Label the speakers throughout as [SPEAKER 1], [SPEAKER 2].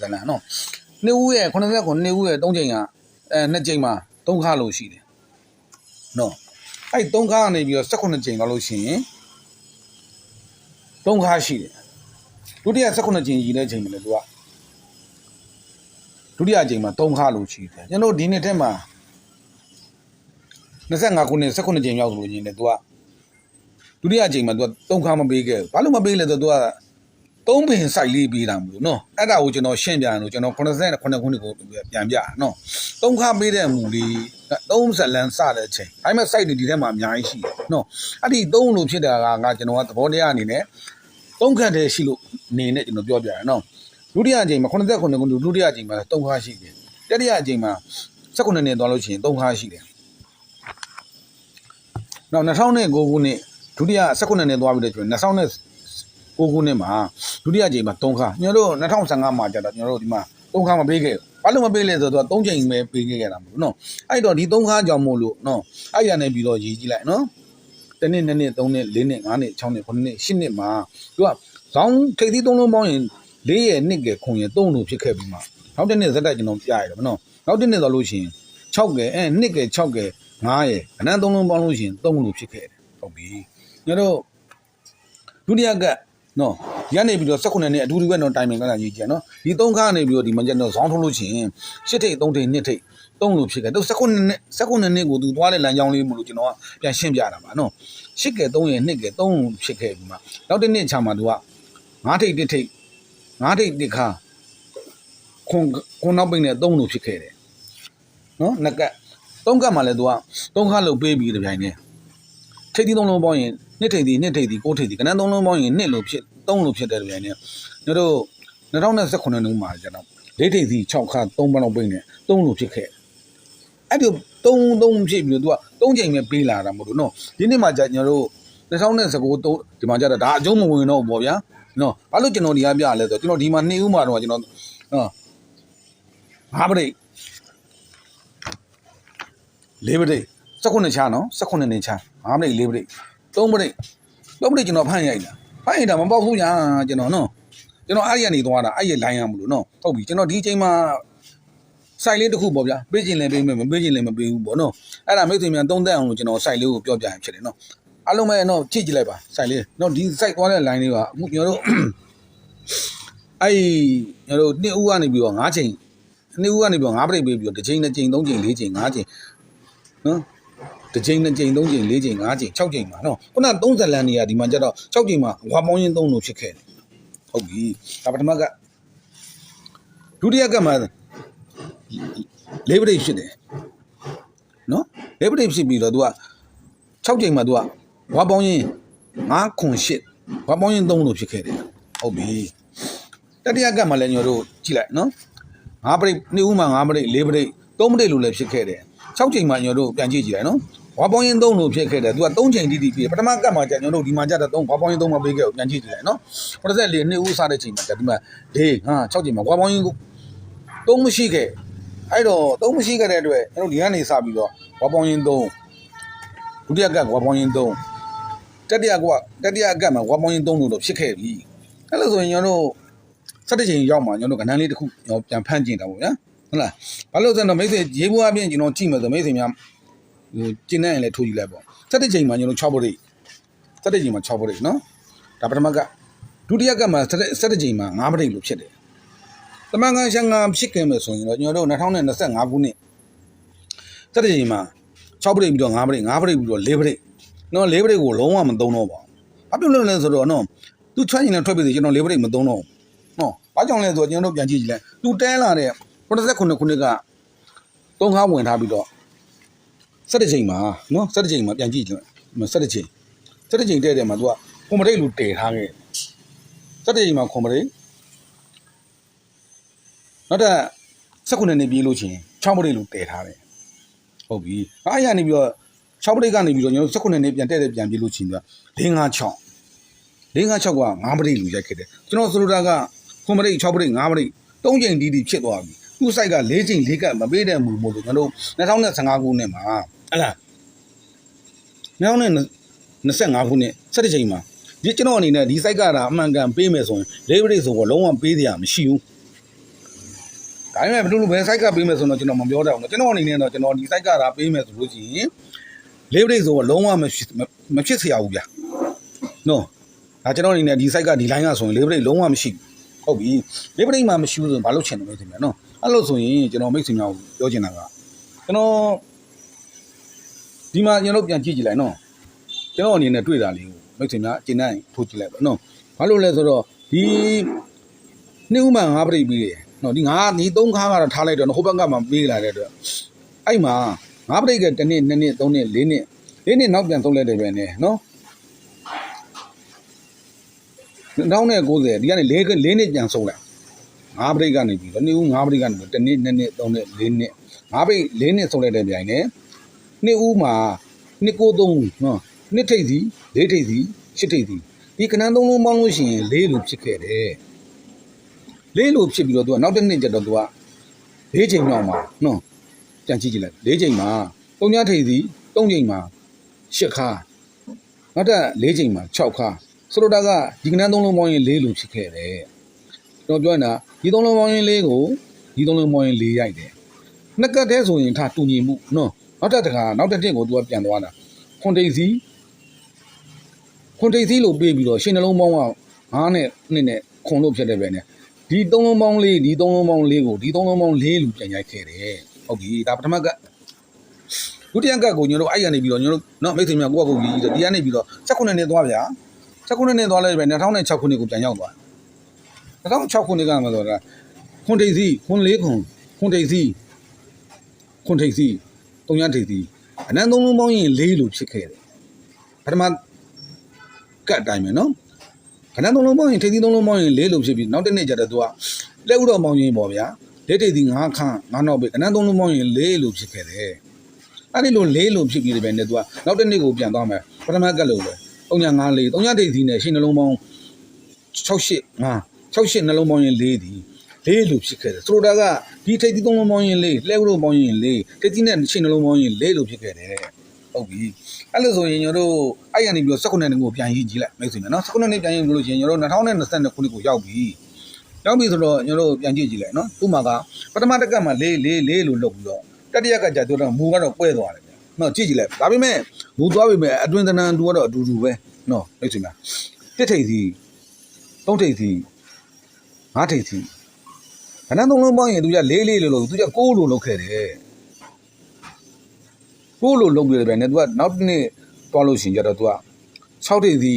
[SPEAKER 1] ဇလန်နော်နှစ်ဦးရဲ့89နှစ်ဦးရဲ့3ချိန်ကအဲနှစ်ချိန်မှာ3ခါလို့ရှိတယ်နော်အဲ့3ခါကနေပြီးတော့18ချိန်လောက်လို့ရှိရင်3ခါရှိတယ်ဒုတိယ18ချိန်ရည်တဲ့ချိန်မှာလေသူကဒုတိယချိန်မှာ3ခါလို့ရှိတယ်ကျွန်တော်ဒီနှစ်ထက်မှာ25ခုနှစ်18ချိန်ရောက်ဆိုလို့ရှိရင်လေသူကဒုတိယချိန်မှာသူက3ခါမပေးခဲ့ဘူးဘာလို့မပေးလဲဆိုတော့သူက သုံးပင်စိုက်လေးပေးတာမလို့နော်အဲ့ဒါကိုကျွန်တော်ရှင်းပြရလို့ကျွန်တော်89ခုနှစ်ကိုပြန်ပြနော်သုံးခါပေးတဲ့မူလေး30လမ်းစတဲ့အချိန်အဲ့မဲ့ site တွေဒီထဲမှာအများကြီးရှိတယ်နော်အဲ့ဒီသုံးလို့ဖြစ်တာကငါကျွန်တော်ကသဘောတရားအနေနဲ့သုံးခန့်တည်းရှိလို့နေနဲ့ကျွန်တော်ပြောပြရနော်ဒုတိယအချိန်မှာ89ခုနှစ်ဒုတိယအချိန်မှာသုံးခါရှိတယ်တတိယအချိန်မှာ19နှစ်သွားလို့ရှိရင်သုံးခါရှိတယ်နောက်2009ခုနှစ်ဒုတိယ19နှစ်သွားပြီးတော့ကျွန်တော် 2000ကိုခုနှစ်မှာဒုတိယကြိမ်မှာ3ခါကျွန်တော်တို့2015မှာကျတော့ကျွန်တော်တို့ဒီမှာ3ခါမပေးခဲ့ဘူးဘာလို့မပေးလဲဆိုတော့3ကြိမ်ပဲပေးခဲ့ရတာမဟုတ်နော်အဲ့တော့ဒီ3ခါကြောင့်မို့လို့နော်အဲ့ရနေပြီးတော့ရေးကြည့်လိုက်နော်တစ်နှစ်နှစ်နှစ်သုံးနှစ်လေးနှစ်ငါးနှစ်6နှစ်9နှစ်10နှစ်မှာသူကဇောင်းထိပ်သီးသုံးလုံးပေါင်းရင်၄ရဲ့နှစ်ကခွန်ရဲ့3လို့ဖြစ်ခဲ့ပြီးမှနောက်တစ်နှစ်ဇက်တိုက်ကျွန်တော်ပြရတယ်မနော်နောက်တစ်နှစ်တော့လို့ရှိရင်6ကဲအဲနှစ်ကဲ6ကဲ9ရဲ့အနန်းသုံးလုံးပေါင်းလို့ရှိရင်3လို့ဖြစ်ခဲ့တယ်ဟုတ်ပြီကျွန်တော်တို့ဒုတိယက နော်ရနေပြီးတော့16နှစ်နဲ့အတူတူပဲတော့တိုင်ပင်ကလာရေးကြနော်ဒီ3ခါနေပြီးတော့ဒီမှာကျတော့ဇောင်းထုတ်လို့ရှိရင်8ထိပ်3ထိပ်2ထိပ်3လို့ဖြစ်ခဲ့တော့16နှစ်နဲ့16နှစ်ကိုသူသွားတဲ့လမ်းကြောင်းလေးမလို့ကျွန်တော်ကပြန်ရှင်းပြတာပါနော်8ကဲ3ရဲ့2ကဲ3ဖြစ်ခဲ့ပြီးမှနောက်တစ်နှစ်ချာမှာသူက9ထိပ်1ထိပ်9ထိပ်1ခါခွန်ခွန်နောက်ပိတ်နဲ့3လို့ဖြစ်ခဲ့တယ်နော်ငက3ကတ်မှာလည်းသူက3ခါလို့ပေးပြီးတပြိုင်တည်းထိပ်သီး3လုံးပေါင်းရင် နှစ်ထိပ်သီးနှစ်ထိပ်သီးကိုးထိပ်သီးကနန်း3လုံးပေါင်းရင်နှစ်လို့ဖြစ်3လို့ဖြစ်တဲ့တပြိုင်တည်းတို့တို့2019ခုမှာကျတော့လေးထိပ်သီး6ခါ3ပေါင်းလောက်ပိတ်နဲ့3လို့ဖြစ်ခဲ့အဲ့ဒီ3 3ဖြစ်ပြီးတော့သူက3ချိန်ပဲပေးလာတာမဟုတ်လို့နော်ဒီနေ့မှကျကျွန်တော်တို့2019ဒီမှာကျတော့ဒါအကျုံးမဝင်တော့ဘူးပေါ့ဗျာနော်ဘာလို့ကျွန်တော်ဒီကပြလဲဆိုတော့ကျွန်တော်ဒီမှာ2ဦးမှာတော့ကျွန်တော်နော်ငါးပရိတ်လေးပရိတ်19ချာနော်19နှစ်ချာငါးပရိတ်လေးပရိတ် 3ပရိတ်3ပရိတ်ကျွန်တော်ဖမ်းရိုက်တာဖမ်းရိုက်တာမပေါက်ဘူးညာကျွန်တော်နော်ကျွန်တော်အဲ့ဒီကနေသွားတာအဲ့ဒီလိုင်းရမလို့နော်ဟုတ်ပြီကျွန်တော်ဒီအချိန်မှာစိုက်လေးတစ်ခုပေါ့ဗျာပေးခြင်းလည်းပေးမယ်မပေးခြင်းလည်းမပေးဘူးပေါ့နော်အဲ့ဒါမိတ်ဆွေများသုံးသက်အောင်လို့ကျွန်တော်စိုက်လေးကိုပြောပြရင်ဖြစ်တယ်နော်အားလုံးပဲတော့ကြည့်ကြည့်လိုက်ပါစိုက်လေးနော်ဒီစိုက်သွားတဲ့ line လေးကအခုကျွန်တော်တို့အဲ့ကျွန်တော်တို့နှစ်ဦးကနေပြီးတော့၅ချိန်နှစ်ဦးကနေပြီးတော့၅ပြိတ်ပေးပြီးတော့တစ်ချိန်နှစ်ချိန်သုံးချိန်လေးချိန်၅ချိန်နော် တစ်ချိန်နှစ်ချိန်သုံးချိန်လေးချိန်၅ချိန်၆ချိန်ပါနော်ခုန30လမ်းနေရဒီမှာကျတော့၆ချိန်မှာဝါပေါင်းရင်း၃လို့ဖြစ်ခဲ့တယ်ဟုတ်ပြီဒါပထမကဒုတိယကမှလေးပြိတ်ဖြစ်တယ်နော်လေးပြိတ်ဖြစ်ပြီးတော့ तू က6ချိန်မှာ तू ကဝါပေါင်းရင်း9ခွန်8ဝါပေါင်းရင်း3လို့ဖြစ်ခဲ့တယ်ဟုတ်ပြီတတိယကမှလည်းညိုတို့ကြည့်လိုက်နော်5ပြိတ်နှစ်ဦးမှာ5ပြိတ်4ပြိတ်3ပြိတ်လို့လည်းဖြစ်ခဲ့တယ်6ချိန်မှာညိုတို့ပြန်ကြည့်ကြည့်လိုက်နော် ဝါပေါင်းရင်3လို့ဖြစ်ခဲ့တယ်သူက3ချိန်တိတိပြည့်ပထမကတ်မှာကျညိုတို့ဒီမှာကျတော့3ဝါပေါင်းရင်3မှာပေးခဲ့ကိုပြန်ကြည့်ကြည့်လိုက်နော်84နှစ်ဦးစားတဲ့ချိန်မှာဒီမှာ၄ဟာ6ချိန်မှာဝါပေါင်းရင်3မရှိခဲ့အဲ့တော့3မရှိခဲ့တဲ့အတွက်ကျွန်တော်ဒီကနေစပြီးတော့ဝါပေါင်းရင်3ဒုတိယကတ်ဝါပေါင်းရင်3တတိယကတတိယကတ်မှာဝါပေါင်းရင်3လို့တော့ဖြစ်ခဲ့ပြီအဲ့လိုဆိုရင်ကျွန်တော်တို့17ချိန်ရောက်မှာကျွန်တော်ကဏ္ဍလေးတစ်ခုပြန်ဖန့်ကျင်တာပေါ့ဗျာဟုတ်လားဘာလို့ဆိုတော့မိတ်ဆွေရေးဘူးအပြင်ကျွန်တော်ကြည့်မယ်ဆိုမိတ်ဆွေများ ဟိုကျင်းနေရင်လည်းထိုးကြည့်လိုက်ပေါ့17ချိန်မှာကျွန်တော်6ပုရိ17ချိန်မှာ6ပုရိနော်ဒါပထမကဒုတိယကမှာ17ချိန်မှာ9ပုရိလို့ဖြစ်တယ်တမန်ကန်ရှန်ငါဖြစ်ခင်မယ်ဆိုရင်တော့ကျွန်တော်တို့2025ခုနှစ်17ချိန်မှာ6ပုရိပြီးတော့9ပုရိ9ပုရိပြီးတော့4ပုရိနော်4ပုရိကိုလုံးဝမသုံးတော့ပါဘူးဘာဖြစ်လို့လဲဆိုတော့နော်သူထွက်ရင်လည်းထွက်ပြီဆိုကျွန်တော်4ပုရိမသုံးတော့ဘူးနော်ဘာကြောင့်လဲဆိုတော့ကျွန်တော်တို့ပြန်ကြည့်ကြည့်လိုက်သူတဲလာတဲ့89ခုနှစ်ကသုံးခါဝင်ထားပြီးတော့ 17ချိန်မှာနော်17ချိန်မှာပြန်ကြည့်ကြည့်17ချိန်17ချိန်တဲ့တဲ့မှာ तू ကကွန်မရိတ်လူတည်ထားခဲ့17ချိန်မှာကွန်မရိတ်နောက်တော့19နှစ်ပြေးလို့ချင်း6မရိတ်လူတည်ထားတယ်ဟုတ်ပြီအားရနေပြီးတော့6မရိတ်ကနေပြီးတော့ကျွန်တော်19နှစ်ပြန်တဲ့တဲ့ပြန်ပြေးလို့ချင်း तू က456 456က9မရိတ်လူရိုက်ခဲ့တယ်ကျွန်တော်ဆိုလိုတာကကွန်မရိတ်6မရိတ်9မရိတ်3ချိန်တီးတီးဖြစ်သွားပြီသူ့ site က၄ချိန်၄ကတ်မပေးတဲ့မူမို့လို့ကျွန်တော်2015ခုနှစ်မှာ အဲ့လား2025ခုနှစ်17ချိန်မှာဒီကျွန်တော်အနေနဲ့ဒီ site ကတာအမှန်ကန်ပေးမယ်ဆိုရင် leverage ဆိုတော့လုံးဝပေးစရာမရှိဘူး ဒါပေမဲ့ဘယ်လိုလဲဘယ် site ကပေးမယ်ဆိုတော့ကျွန်တော်မပြောတတ်ဘူးနော်ကျွန်တော်အနေနဲ့တော့ကျွန်တော်ဒီ site ကဒါပေးမယ်ဆိုလို့ရှိရင်လေးပရိတ်ဆိုတော့လုံးဝမဖြစ်မဖြစ်เสียဘူးဗျာနော်ဒါကျွန်တော်အနေနဲ့ဒီ site ကဒီ line ကဆိုရင်လေးပရိတ်လုံးဝမရှိဘူးဟုတ်ပြီလေးပရိတ်မှမရှိဘူးဆိုရင်ဘာလို့ချင်တယ်လဲခင်ဗျာနော်အဲ့လိုဆိုရင်ကျွန်တော်မိတ်ဆွေများကိုပြောချင်တာကကျွန်တော် ဒီမှာကျွန်တော်ပြန်ကြည့်ကြည့်လိုက်နော်ကျွန်တော်အနေနဲ့တွေ့တာလေးကိုမိတ်ဆွေများကျင်းနိုင်ထိုးကြည့်လိုက်ပါနော်ဘာလို့လဲဆိုတော့ဒီနှစ်ဥမှငါးပရိတ်ပြီးတယ်နော်ဒီငါးဒီသုံးခါကတော့ထားလိုက်တော့ဟိုဘက်ကမှပေးလာတဲ့အတွက်အဲ့မှာငါးပရိတ်ကတစ်နှစ်နှစ်နှစ်သုံးနှစ်လေးနှစ်လေးနှစ်နောက်ပြန်သုံးလိုက်တယ်ပဲနဲ့နော်2090ဒီကနေ၄၄နှစ်ပြန်ဆုံးလိုက်ငါးပရိတ်ကနေပြီးတော့နှစ်ဦးငါးပရိတ်ကနေပြီးတစ်နှစ်နှစ်နှစ်သုံးနှစ်လေးနှစ်ငါးပရိတ်လေးနှစ်ဆုံးလိုက်တဲ့ပြိုင်နဲ့ နှစ်ဦးမှာနှစ်ကိုသုံးနော်နှစ်ထိပ်စီလေးထိပ်စီရှစ်ထိပ်စီဒီကနန်းသုံးလုံးပေါင်းလို့ရှိရင်လေးလို့ဖြစ်ခဲ့တယ်လေးလို့ဖြစ်ပြီးတော့သူကနောက်တစ်နှစ်ကျတော့သူကလေးချိန်မြောက်မှာနော်ပြန်ကြည့်ကြည့်လိုက်လေးချိန်မှာသုံးညထိပ်စီသုံးချိန်မှာရှစ်ခါနောက်ထပ်လေးချိန်မှာ6ခါဆိုလိုတာကဒီကနန်းသုံးလုံးပေါင်းရင်၄လူဖြစ်ခဲ့တယ်ကျွန်တော်ပြောနေတာဒီသုံးလုံးပေါင်းရင်၄ကိုဒီသုံးလုံးပေါင်းရင်၄ရိုက်တယ်နှစ်ကတ်တည်းဆိုရင်ထားတူညီမှုနော် နောက်တစ်တခါနောက်တစ်တစ်ကိုသူကပြန်သွားတာခွန်တိတ်စီခွန်တိတ်စီလို့ပြေးပြီးတော့ရှင်နှလုံးပေါင်းက9နဲ့2နဲ့ခွန်လို့ဖြစ်တဲ့ပဲနဲ့ဒီသုံးလုံးပေါင်းလေးဒီသုံးလုံးပေါင်းလေးကိုဒီသုံးလုံးပေါင်း၄လူပြန်ရိုက်ခဲ့တယ်ဟုတ်ပြီဒါပထမကဒုတိယကကိုညတို့အဲ့ရနေပြီးတော့ညတို့နော်မိတ်ဆွေများကိုယ့်အကူကြီးဒီကနေပြီးတော့16နှစ်နဲ့သွားဗျာ6ခုနှစ်နဲ့သွားလိုက်ပဲ2006ခုနှစ်ကိုပြန်ရောက်သွား2006ခုနှစ်ကမှဆိုတာခွန်ထိပ်စီခွန်လေးခွန်ခွန်ထိပ်စီခွန်ထိပ်စီ တုံရထိပ်စီအနန်းသုံးလုံးပေါင်းရင်၄လို့ဖြစ်ခဲ့တယ်ပထမကတ်အတိုင်းပဲနော်အနန်းသုံးလုံးပေါင်းရင်ထိပ်စီသုံးလုံးပေါင်းရင်၄လို့ဖြစ်ပြီးနောက်တစ်နေ့ကျတော့သူကလက်ဥတော်ပေါင်းရင်ပေါ့ဗျာလက်ထိပ်စီ9ခန့်9နောက်ပဲအနန်းသုံးလုံးပေါင်းရင်၄လို့ဖြစ်ခဲ့တယ်အဲ့ဒီလို၄လို့ဖြစ်ပြီးတယ်ပဲနဲ့သူကနောက်တစ်နေ့ကိုပြန်သွားမယ်ပထမကတ်လို့ပဲ354 3ဒိတ်စီနဲ့ရှင်းနှလုံးပေါင်း68 5 68နှလုံးပေါင်းရင်4ဒီ4 လို့ဖြစ်ခဲ့တယ်ဆိုလိုတာကဒီထိပ်သီး3လုံးပေါင်းရင်4လှဲဥလုံးပေါင်းရင်4ထိပ်သီးနဲ့ရှင်းနှလုံးပေါင်းရင်4လို့ဖြစ်ခဲ့တယ်ဟုတ်ပြီအဲ့လိုဆိုရင်ကျွန်တော်တို့အဲ့ရနေပြီးတော့19နှစ်ကိုပြန်ရေးကြည့်လိုက်မိတ်ဆွေများနော်19နှစ်ပြန်ရေးလို့ရှိရင်ကျွန်တော်တို့2022ခုနှစ်ကိုရောက်ပြီရောက်ပြီဆိုတော့ကျွန်တော်တို့ပြန်ကြည့်ကြည့်လိုက်နော်သူ့မှာကပထမတစ်ကတ်မှာ4 4 4လို့လုပ်ပြီးတော့တတိယကကြတော့မူကတော့ကွဲသွားတယ်ဗျနော်ကြည့်ကြည့်လိုက်ဒါပေမဲ့မူသွားပြီမဲ့အတွင်တနန်တူကတော့အတူတူပဲနော်မိတ်ဆွေများတစ်ထိပ်စီသုံးထိပ်စီငါးထိပ်စီ ခဏသုံးလုံးပေါင်းရင်သူကလေးလေးလို့လို့သူကကိုးလို့လုပ်ခဲ့တယ်ကိုးလို့လုပ်ပြီးတယ်ဗျနဲ့သူကနောက်တစ်နေ့တွားလို့ရှိရင်ကြတော့သူက6ထိပ်စီ